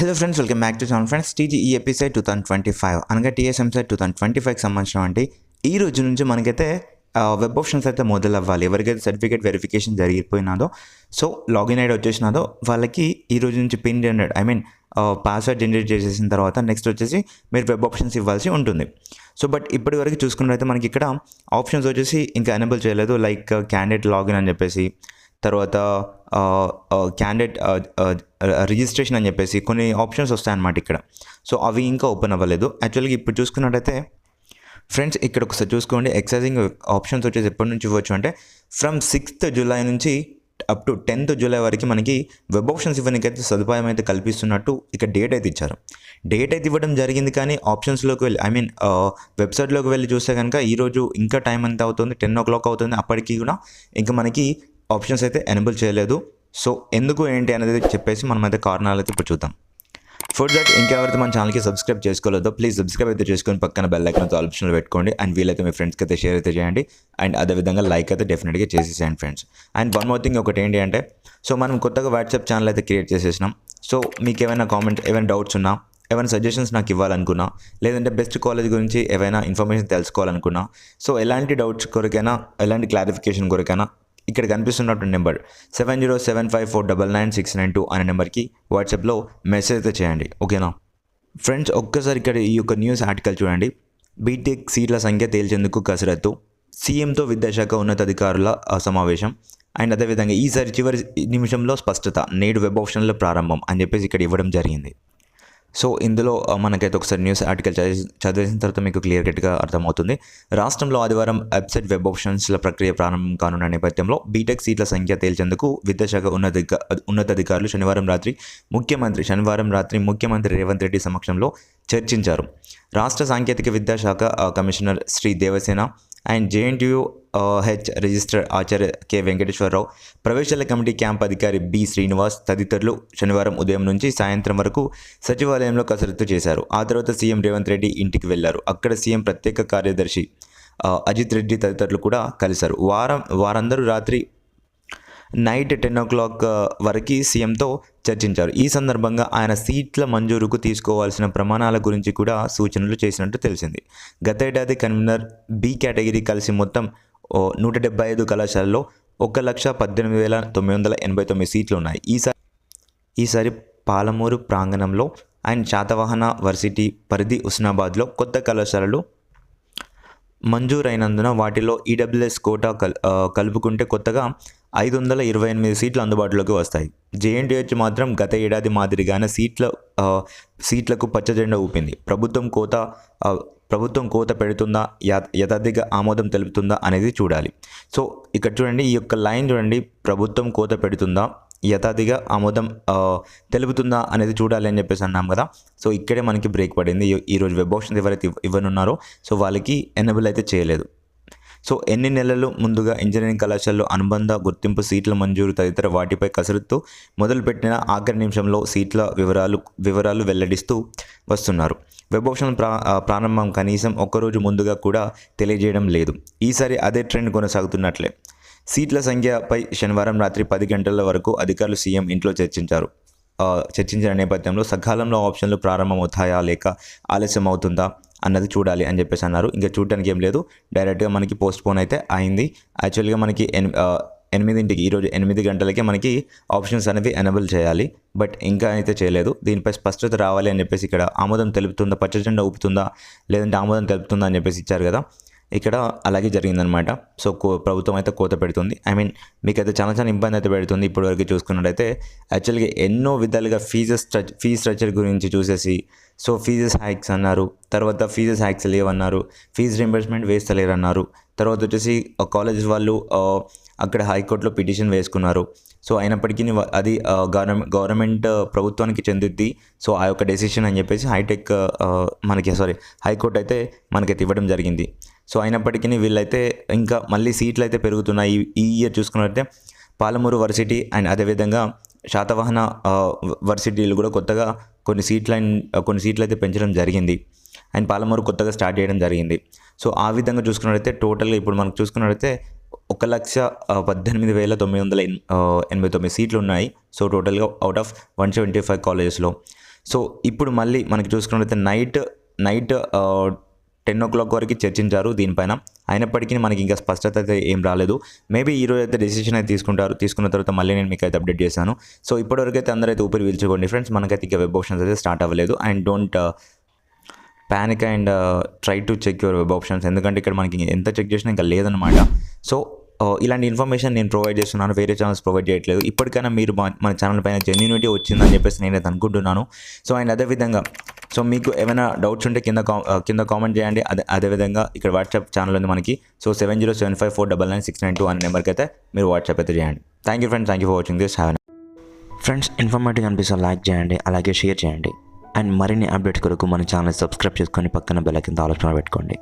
Hello friends welcome back to channel friends TG ఈ EAPCET two thousand twenty five అనగా టీఎస్ఎంసైడ్ two thousand twenty ఫైవ్కి సంబంధించిన వంటి ఈ రోజు నుంచి మనకైతే వెబ్ ఆప్షన్స్ అయితే మొదలు అవ్వాలి ఎవరికైతే సర్టిఫికేట్ వెరిఫికేషన్ జరిగిపోయినాదో సో లాగిన్ ఐడి వచ్చేసినాదో వాళ్ళకి ఈ రోజు నుంచి pin generate I mean password generate చేసేసిన తర్వాత నెక్స్ట్ వచ్చేసి మీరు వెబ్ ఆప్షన్స్ ఇవ్వాల్సి ఉంటుంది. సో బట్ ఇప్పటి వరకు చూసుకున్నట్లయితే మనకి ఇక్కడ ఆప్షన్స్ వచ్చేసి ఇంకా ఎనేబుల్ చేయలేదు. లైక్ క్యాండిడేట్ లాగిన్ అని చెప్పేసి తర్వాత క్యాండిడేట్ రిజిస్ట్రేషన్ అని చెప్పేసి కొన్ని ఆప్షన్స్ వస్తాయన్నమాట ఇక్కడ. సో అవి ఇంకా ఓపెన్ అవ్వలేదు. యాక్చువల్గా ఇప్పుడు చూసుకున్నట్టయితే ఫ్రెండ్స్ ఇక్కడ ఒకసారి చూసుకోండి. ఎక్సైజింగ్ ఆప్షన్స్ వచ్చేసి ఎప్పటి నుంచి ఇవ్వచ్చు అంటే ఫ్రమ్ సిక్స్త్ జూలై నుంచి అప్ టు టెన్త్ జూలై వరకు మనకి వెబ్ ఆప్షన్స్ ఇవ్వడానికైతే సదుపాయం అయితే కల్పిస్తున్నట్టు ఇక డేట్ అయితే ఇచ్చారు. డేట్ అయితే ఇవ్వడం జరిగింది కానీ ఆప్షన్స్లోకి వెళ్ళి ఐ మీన్ వెబ్సైట్లోకి వెళ్ళి చూస్తే కనుక ఈరోజు ఇంకా టైం ఎంత అవుతుంది? టెన్ ఓ క్లాక్ అవుతుంది. అప్పటికి కూడా ఇంకా మనకి ఆప్షన్స్ అయితే ఎనేబుల్ చేయలేదు. సో ఎందుకు ఏంటి అనేది చెప్పేసి మనం అయితే కారణాలు అయితే ఇప్పుడు చూద్దాం. ఫర్ దట్ ఇంకెవరైతే మన ఛానల్కి సబ్స్క్రైబ్ చేసుకోలేదో ప్లీజ్ సబ్స్క్రైబ్ అయితే చేసుకొని పక్కన బెల్ ఐకన్తో ఆప్షన్లో పెట్టుకోండి. అండ్ వీలైతే మీ ఫ్రెండ్స్కి అయితే షేర్ అయితే చేయండి. అండ్ అదేవిధంగా లైక్ అయితే డెఫినెట్గా చేసేసేయండి friends and one more thing ఒకటి ఏంటి అంటే సో మనం కొత్తగా వాట్సాప్ ఛానల్ అయితే క్రియేట్ చేసేసినాం. సో మీకు ఏమైనా కామెంట్ ఏమైనా డౌట్స్ ఉన్నా ఏమైనా సజెషన్స్ నాకు ఇవ్వాలనుకున్నా లేదంటే బెస్ట్ కాలేజ్ గురించి ఏమైనా ఇన్ఫర్మేషన్ తెలుసుకోవాలనుకున్నా సో ఎలాంటి డౌట్స్ కొరకైనా ఎలాంటి క్లారిఫికేషన్ కొరకైనా ఇక్కడ కనిపిస్తున్నటువంటి number seven zero seven five four double nine six nine two అనే నెంబర్కి వాట్సాప్లో మెసేజ్ అయితే చేయండి ఓకేనా? ఫ్రెండ్స్ ఒక్కసారి ఇక్కడ ఈ యొక్క న్యూస్ ఆర్టికల్ చూడండి. బీటెక్ సీట్ల సంఖ్య తేల్చేందుకు కసరత్తు. సీఎంతో విద్యాశాఖ ఉన్నతాధికారుల సమావేశం అండ్ అదేవిధంగా ఈసారి చివరి నిమిషంలో స్పష్టత నేడు వెబ్ ఆప్షన్ల ప్రారంభం అని చెప్పేసి ఇక్కడ ఇవ్వడం జరిగింది. సో ఇందులో మనకైతే ఒకసారి న్యూస్ ఆర్టికల్ చదివి చదివేసిన తర్వాత మీకు క్లియర్ కట్గా అర్థమవుతుంది. రాష్ట్రంలో ఆదివారం వెబ్సైట్ వెబ్ ఆప్షన్స్ల ప్రక్రియ ప్రారంభం కానున్న నేపథ్యంలో బీటెక్ సీట్ల సంఖ్య తేల్చేందుకు విద్యాశాఖ ఉన్నధిక ఉన్నతాధికారులు శనివారం రాత్రి ముఖ్యమంత్రి శనివారం రాత్రి ముఖ్యమంత్రి రేవంత్ రెడ్డి సమక్షంలో చర్చించారు. రాష్ట్ర సాంకేతిక విద్యాశాఖ commissioner Shri Devasena and JNTU H registrar Acharya K Venkateswararao ప్రవేశాల కమిటీ క్యాంప్ అధికారి బి శ్రీనివాస్ తదితరులు శనివారం ఉదయం నుంచి సాయంత్రం వరకు సచివాలయంలో కసరత్తు చేశారు. ఆ తర్వాత సీఎం రేవంత్ రెడ్డి ఇంటికి వెళ్ళారు. అక్కడ సీఎం ప్రత్యేక కార్యదర్శి అజిత్ రెడ్డి తదితరులు కూడా కలిశారు. వారం వారందరూ రాత్రి నైట్ టెన్ ఓ క్లాక్ వరకు సీఎంతో చర్చించారు. ఈ సందర్భంగా ఆయన సీట్ల మంజూరుకు తీసుకోవాల్సిన ప్రమాణాల గురించి కూడా సూచనలు చేసినట్టు తెలిసింది. గతేడాది కన్వీనర్ బి కేటగిరీ కలిసి మొత్తం ఓ నూట డెబ్బై ఐదు కళాశాలలో ఒక లక్ష పద్దెనిమిది వేల తొమ్మిది వందల ఎనభై తొమ్మిది సీట్లు ఉన్నాయి. ఈసారి ఈసారి పాలమూరు ప్రాంగణంలో అండ్ శాతవాహన వర్సిటీ పరిధి ఉస్నాబాద్లో కొత్త కళాశాలలు మంజూరైనందున వాటిలో ఈడబ్ల్యూఎస్ కోటా కల్ కలుపుకుంటే కొత్తగా ఐదు వందల ఇరవై ఎనిమిది సీట్లు అందుబాటులోకి వస్తాయి. జేఎన్టీహెచ్ మాత్రం గత ఏడాది మాదిరిగానే సీట్ల సీట్లకు పచ్చజెండా ఊపింది. ప్రభుత్వం కోత ప్రభుత్వం కోత పెడుతుందా యథ ఆమోదం తెలుపుతుందా అనేది చూడాలి. సో ఇక్కడ చూడండి ఈ యొక్క లైన్ చూడండి ప్రభుత్వం కోత పెడుతుందా యథాతిగా ఆమోదం తెలుపుతుందా అనేది చూడాలి అని చెప్పేసి అన్నాం కదా. సో ఇక్కడే మనకి బ్రేక్ పడింది. ఈ- ఈరోజు వెబ్ ఆప్షన్స్ ఎవరైతే ఇవ్వనున్నారో సో వాళ్ళకి ఎనబుల్ అయితే చేయలేదు. సో ఎన్ని నెలలు ముందుగా ఇంజనీరింగ్ కళాశాలలో అనుబంధ గుర్తింపు సీట్ల మంజూరు తదితర వాటిపై కసరత్తు మొదలుపెట్టిన ఆఖరి నిమిషంలో సీట్ల వివరాలు వివరాలు వెల్లడిస్తూ వస్తున్నారు. వెబ్ ఆప్షన్ ప్రా ప్రారంభం కనీసం ఒక్కరోజు ముందుగా కూడా తెలియజేయడం లేదు. ఈసారి అదే ట్రెండ్ కొనసాగుతున్నట్లే. సీట్ల సంఖ్యపై శనివారం రాత్రి పది గంటల వరకు అధికారులు సీఎం ఇంట్లో చర్చించారు. చర్చించిన నేపథ్యంలో సకాలంలో ఆప్షన్లు ప్రారంభమవుతాయా లేక ఆలస్యం అవుతుందా అన్నది చూడాలి అని చెప్పేసి అన్నారు. ఇంకా చూడటానికి ఏం లేదు. డైరెక్ట్గా మనకి పోస్ట్ పోన్ అయితే అయింది. యాక్చువల్గా మనకి ఎన్ ఎనిమిదింటికి ఈరోజు ఎనిమిది గంటలకే మనకి ఆప్షన్స్ అనేవి ఎనబుల్ చేయాలి. బట్ ఇంకా అయితే చేయలేదు. దీనిపై స్పష్టత రావాలి అని చెప్పేసి ఇక్కడ ఆమోదం తెలుపుతుందా పచ్చజెండా ఊపుతుందా లేదంటే ఆమోదం తెలుపుతుందా అని చెప్పేసి ఇచ్చారు కదా. ఇక్కడ అలాగే జరిగిందనమాట. సో కో ప్రభుత్వం అయితే కోత పెడుతుంది. ఐ మీన్ మీకైతే చాలా చాలా ఇబ్బంది అయితే పెడుతుంది ఇప్పటివరకు చూసుకున్నట్టయితే. యాక్చువల్గా ఎన్నో విధాలుగా ఫీజెస్ స్ట్రచ్ ఫీ స్ట్రక్చర్ గురించి చూసేసి సో ఫీజెస్ హైక్స్ అన్నారు. తర్వాత ఫీజెస్ హైక్స్ లేవన్నారు. ఫీజు రింబర్స్మెంట్ వేస్తలేరు అన్నారు తర్వాత వచ్చేసి కాలేజ్ వాళ్ళు అక్కడ హైకోర్టులో పిటిషన్ వేసుకున్నారు. సో అయినప్పటికీ అది గవర్నమెంట్ గవర్నమెంట్ ప్రభుత్వానికి చెందుద్ది. సో ఆ యొక్క డెసిషన్ అని చెప్పేసి హైటెక్ మనకి సారీ హైకోర్టు అయితే మనకైతే ఇవ్వడం జరిగింది. సో అయినప్పటికీ వీళ్ళైతే ఇంకా మళ్ళీ సీట్లు అయితే పెరుగుతున్నాయి. ఈ- ఇయర్ చూసుకున్నట్లయితే పాలమూరు వర్సిటీ అండ్ అదేవిధంగా శాతవాహన వర్సిటీలు కూడా కొత్తగా కొన్ని సీట్ల కొన్ని సీట్లు అయితే పెంచడం జరిగింది. అండ్ పాలమూరు కొత్తగా స్టార్ట్ చేయడం జరిగింది. సో ఆ విధంగా చూసుకున్నట్లయితే టోటల్గా ఇప్పుడు మనకు చూసుకున్నట్లయితే ఒక లక్ష పద్దెనిమిది వేల తొమ్మిది వందల ఎనభై తొమ్మిది సీట్లు ఉన్నాయి సో టోటల్గా out of one seventy five కాలేజెస్లో సో ఇప్పుడు మళ్ళీ మనకి చూసుకున్నట్లయితే night night ten o'clock వరకు చర్చించారు దీనిపైన. అయినప్పటికీ మనకి ఇంకా స్పష్టత అయితే ఏం రాలేదు. మేబీ ఈ రోజు అయితే డెసిషన్ అయితే తీసుకుంటారు తీసుకున్న తర్వాత మళ్ళీ నేను మీకు అయితే అప్డేట్ చేశాను. సో ఇప్పటివరకు అయితే అందరూ అయితే ఊపిరి పీల్చుకోండి ఫ్రెండ్స్ మనకైతే ఇంకా వెబ్ ఆప్షన్స్ అయితే స్టార్ట్ అవ్వలేదు. And don't panic and try to check your web options ఎందుకంటే ఇక్కడ మనకి ఎంత చెక్ చేసినా ఇంకా లేదనమాట సో uh, ఇలాంటి ఇన్ఫర్మేషన్ నేను ప్రొవైడ్ చేస్తున్నాను. వేరే ఛానల్స్ ప్రొవైడ్ చేయట్లేదు. ఇప్పటికైనా మీరు మన ఛానల్ పైన జెన్యూనిటీ వచ్చిందని చెప్పేసి నేనైతే అనుకుంటున్నాను. సో అండ్ అదేవిధంగా సో మీకు ఏమైనా డౌట్స్ ఉంటే కింద కింద కామెంట్ చేయండి. అదే అదేవిధంగా ఇక్కడ వాట్సాప్ ఛానల్ ఉంది మనకి. So seven zero seven five four double nine six nine two అనే నెంబర్కి అయితే మీరు వాట్సాప్ అయితే చేయండి. Thank you friends thank you for watching this have friends informative అనిపిస్తే లైక్ చేయండి అలాగే షేర్ చేయండి. అండ్ మరిన్ని అప్డేట్స్ కొరకు మన ఛానల్ సబ్స్క్రైబ్ చేసుకొని పక్కన బెల్ కింద ఆలోచన పెట్టుకోండి.